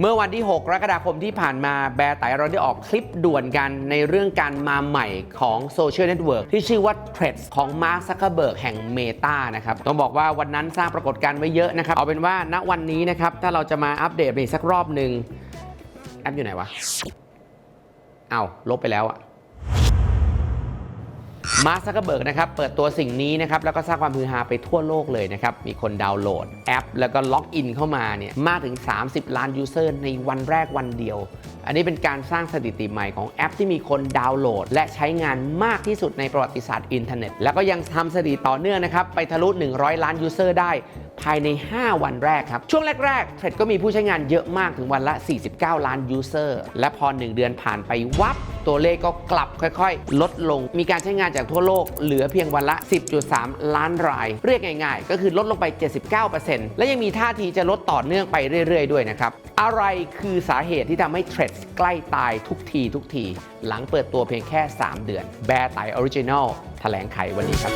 เมื่อวันที่ 6 กรกฎาคมที่ผ่านมาแบร์ไตเราได้ออกคลิปด่วนกันในเรื่องการมาใหม่ของโซเชียลเน็ตเวิร์กที่ชื่อว่า Threads ของมาร์คซักเคเบิร์กแห่ง Meta นะครับ ต้องบอกว่าวันนั้นสร้างปรากฏการณ์ไว้เยอะนะครับ เอาเป็นว่าณวันนี้นะครับ ถ้าเราจะมาอัปเดตอีกสักรอบหนึ่งแอปอยู่ไหนวะ เอาลบไปแล้วอะ มาร์คซักเกอร์เบิร์กนะครับเปิดตัวสิ่งนี้นะครับแล้วก็สร้างความฮือฮาไปทั่วโลกเลยนะครับ มีคนดาวน์โหลดแอป แล้วก็ล็อกอินเข้ามาเนี่ยมากถึง 30 ล้านยูเซอร์ในวันแรกวันเดียว อันนี้เป็นการสร้างสถิติใหม่ของแอปที่มีคนดาวน์โหลด และใช้งานมากที่สุดในประวัติศาสตร์อินเทอร์เน็ต แล้วก็ยังทำสถิติต่อเนื่องนะครับไปทะลุ 100 ล้านยูเซอร์ได้ ภายใน 5 วันแรกครับ ช่วงแรกๆเทรดก็มีผู้ใช้งานเยอะมากถึงวันละ 49 ล้านยูเซอร์และพอ 1 เดือนผ่านไปวับตัวเลขก็กลับค่อยๆ ลดลง มีการใช้งานจากทั่วโลกเหลือเพียงวันละ 10.3 ล้านราย เรียกง่ายๆ ก็คือลดลงไป 79%และยังมีท่าทีจะลดต่อเนื่องไปเรื่อยๆ ด้วยนะครับ อะไรคือสาเหตุที่ทำให้เทรดใกล้ตายทุกทีทุกที หลังเปิดตัวเพียงแค่ 3 เดือน แบร์ไตออริจินอลแถลงไขวันนี้ครับ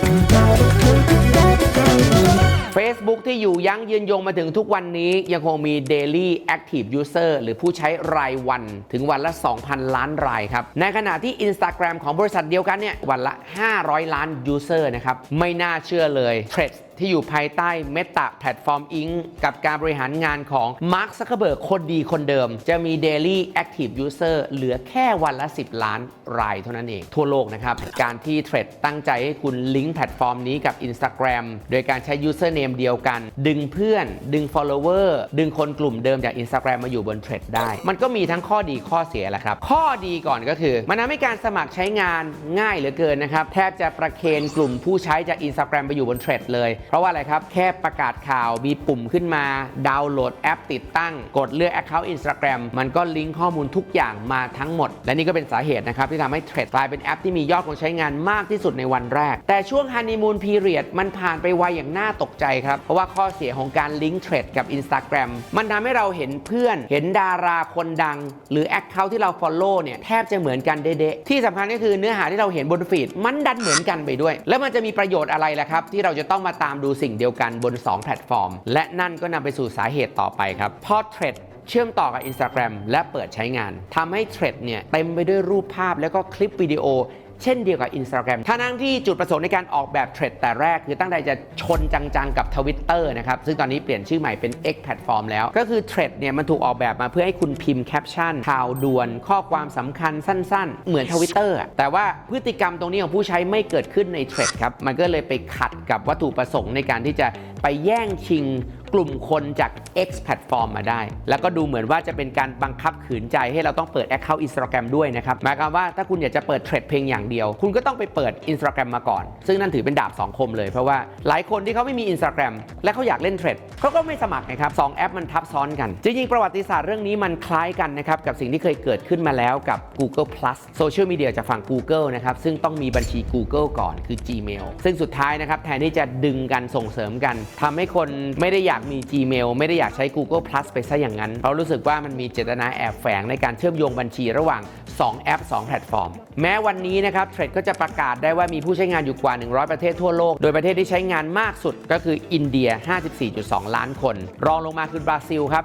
Facebook ที่อยู่ยั้งยืนยงมาถึงทุกวันนี้ยังคงมี Daily Active User หรือผู้ใช้รายวันถึงวันละ 2,000 ล้านรายครับ ในขณะที่ Instagram ของบริษัทเดียวกันเนี่ยวันละ 500 ล้าน User นะครับ ไม่น่าเชื่อเลย t r e a d ที่อยู่ภายใต้ Meta Platform Inc. กับการบริหารงานของ Mark Zuckerberg คนดีคนเดิม จะมี Daily Active User เหลือแค่วันละ 10 ล้านรายเท่านั้นเอง ทั่วโลกนะครับ การที่ Thread ตั้งใจให้คุณลิงก์แพลตฟอร์มนี้กับ Instagram โดยการใช้ username เดียวกัน ดึงเพื่อน ดึง follower ดึงคนกลุ่มเดิมจาก Instagram มาอยู่บน Thread ได้ มันก็มีทั้งข้อดีข้อเสียแหละครับ ข้อดีก่อนก็คือ มันทำให้การสมัครใช้งานง่ายเหลือเกินนะครับ แทบจะประเคนกลุ่มผู้ใช้จาก Instagram ไปอยู่บน Thread เลยเพราะว่าอะไรครับ แค่ประกาศข่าวมีปุ่มขึ้นมา ดาวน์โหลดแอปติดตั้ง กดเลือก Account Instagram มันก็ลิงก์ข้อมูลทุกอย่างมาทั้งหมด และนี่ก็เป็นสาเหตุนะครับที่ทำให้ Thread กลายเป็นแอปที่มียอดคนใช้งานมากที่สุดในวันแรก แต่ช่วงฮันนีมูนพีเรียดมันผ่านไปไวอย่างน่าตกใจครับ เพราะว่าข้อเสียของการลิงก์ Thread กับ Instagram มันทำให้เราเห็นเพื่อน เห็นดาราคนดัง หรือ Account ที่เรา Follow เนี่ยแทบจะเหมือนกันเด๊ะๆที่สำคัญก็คือเนื้อหาที่เราเห็นบนฟีดมันดันเหมือนกันไปด้วย แล้วมันจะมีประโยชน์อะไรล่ะครับที่เราจะต้องมาตามามดูสิ่งเดียวกันบน 2 แพลตฟอร์ม และนั่นก็นำไปสู่สาเหตุต่อไปครับพอเทรดเชื่อมต่อกับ Instagram และเปิดใช้งานทำให้เทรดเนี่ยเต็มไปด้วยรูปภาพแล้วก็คลิปวิดีโอ เช่นเดียวกับ Instagram ท่านั่งที่จุดประสงค์ในการออกแบบเทรดแต่แรก คือตั้งใจจะชนจังๆกับ Twitter นะครับ ซึ่งตอนนี้เปลี่ยนชื่อใหม่เป็น X แพลตฟอร์มแล้ว ก็คือเทรดเนี่ยมันถูกออกแบบมาเพื่อให้คุณพิมพ์แคปชั่นข่าวด่วนข้อความสำคัญสั้นๆ เหมือน Twitter อะแต่ว่าพฤติกรรมตรงนี้ของผู้ใช้ไม่เกิดขึ้นในเทรดครับมันก็เลยไปขัดกับวัตถุประสงค์ในการที่จะไปแย่งชิง กลุ่มคนจาก X แพลตฟอร์มมาได้ แล้วก็ดูเหมือนว่าจะเป็นการบังคับขืนใจให้เราต้องเปิด Account Instagram ด้วยนะครับ หมายความว่าถ้าคุณอยากจะเปิดเทรดเพียงอย่างเดียว คุณก็ต้องไปเปิด Instagram มาก่อน ซึ่งนั่นถือเป็นดาบสองคมเลย เพราะว่าหลายคนที่เขาไม่มี Instagram และเขาอยากเล่นเทรดเขาก็ไม่สมัครนะครับสองแอปมันทับซ้อนกัน จริงๆ ประวัติศาสตร์เรื่องนี้มันคล้ายกันนะครับกับสิ่งที่เคยเกิดขึ้นมาแล้วกับ Google Plus โซเชียลมีเดียจากฝั่ง Google นะครับซึ่งต้องมีบัญชี Google ก่อนคือ Gmail ซึ่งสุดท้ายนะครับแทนที่จะดึงกันส่งเสริมกันทำให้คนไม่ได้อยากมี Gmail ไม่ได้อยากใช้ Google Plus ไปซะอย่างนั้น เพราะรู้สึกว่ามันมีเจตนาแอบแฝงในการเชื่อมโยงบัญชีระหว่าง 2 แอป 2 แพลตฟอร์ม แม้วันนี้นะครับเทรดก็จะประกาศได้ว่ามีผู้ใช้งานอยู่กว่า 100 ประเทศทั่วโลก โดยประเทศที่ใช้งานมากสุดก็คืออินเดีย 54.2 ล้านคน รองลงมาคือบราซิลครับ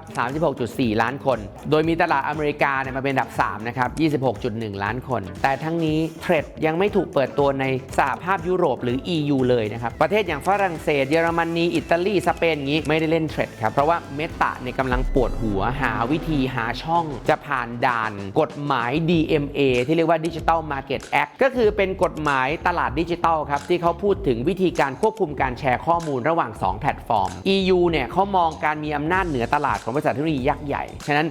36.4 ล้านคน โดยมีตลาดอเมริกาเนี่ยมาเป็นอันดับ 3 นะครับ 26.1 ล้านคน แต่ทั้งนี้เทรดยังไม่ถูกเปิดตัวในสหภาพยุโรปหรือ EU เลยนะครับ ประเทศอย่างฝรั่งเศส เยอรมนี อิตาลี สเปนงี้ไม่ได้เล่นเทรดครับ เพราะว่าเมตาเนี่ยกำลังปวดหัวหาวิธีหาช่องจะผ่านด่านกฎหมาย DMA ที่เรียกว่า Digital Market Act ก็คือเป็นกฎหมายตลาดดิจิทัลครับ ที่เขาพูดถึงวิธีการควบคุมการแชร์ข้อมูลระหว่าง 2 แพลตฟอร์ม EU เนี่ยเขามองการมีอำนาจเหนือตลาดของบริษัทเทคโนโลยียักษ์ใหญ่ ฉะนั้น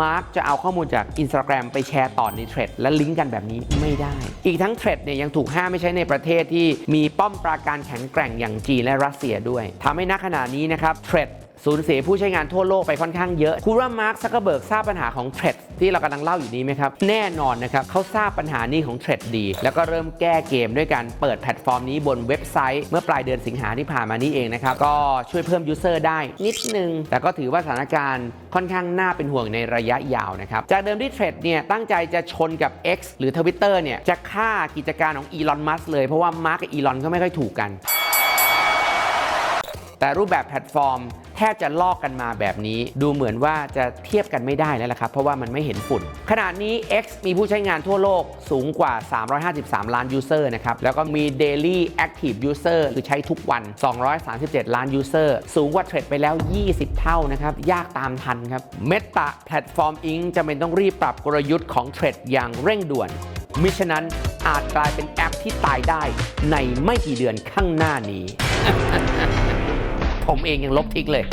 มาร์กจะเอาข้อมูลจาก Instagram ไปแชร์ต่อในเทรดและลิงก์กันแบบนี้ไม่ได้ อีกทั้งเทรดเนี่ยยังถูกห้ามไม่ใช้ในประเทศที่มีป้อมปราการแข็งแกร่งอย่างจีนและรัสเซียด้วยทำให้ณขณะนี้นะครับเทรดสูญเสียผู้ใช้งานทั่วโลกไปค่อนข้างเยอะ คุณว่ามาร์คซักเกอร์เบิร์กทราบปัญหาของเทรดที่เรากำลังเล่าอยู่นี้ไหมครับ แน่นอนนะครับเขาทราบปัญหานี้ของเทรดดี แล้วก็เริ่มแก้เกมด้วยการเปิดแพลตฟอร์มนี้บนเว็บไซต์ เมื่อปลายเดือนสิงหาที่ผ่านมานี้เองนะครับ ก็ช่วยเพิ่มยูเซอร์ได้นิดนึง แต่ก็ถือว่าสถานการณ์ค่อนข้างน่าเป็นห่วงในระยะยาวนะครับ จากเดิมที่เทรดเนี่ยตั้งใจจะชนกับ X หรือ Twitter เนี่ยจะฆ่ากิจการของอีลอนมัสเลยเพราะว่ามาร์กกับอีลอนก็ไม่ค่อยถูกกัน แต่รูปแบบแพลตฟอร์ม แทบจะลอกกันมาแบบนี้ ดูเหมือนว่าจะเทียบกันไม่ได้แล้วละครับ เพราะว่ามันไม่เห็นฝุ่น ขณะนี้ X มีผู้ใช้งานทั่วโลกสูงกว่า 353 ล้านยูเซอร์นะครับ แล้วก็มี Daily Active User หรือใช้ทุกวัน 237 ล้านยูเซอร์สูงกว่าเทรดไปแล้ว 20 เท่านะครับ ยากตามทันครับ Meta Platform Inc. จะเป็นต้องรีบปรับกลยุทธ์ของเทรดอย่างเร่งด่วนมิฉะนั้นอาจกลายเป็นแอปที่ตายได้ในไม่กี่เดือนข้างหน้านี้ ผมเองยังลบทิ้งเลย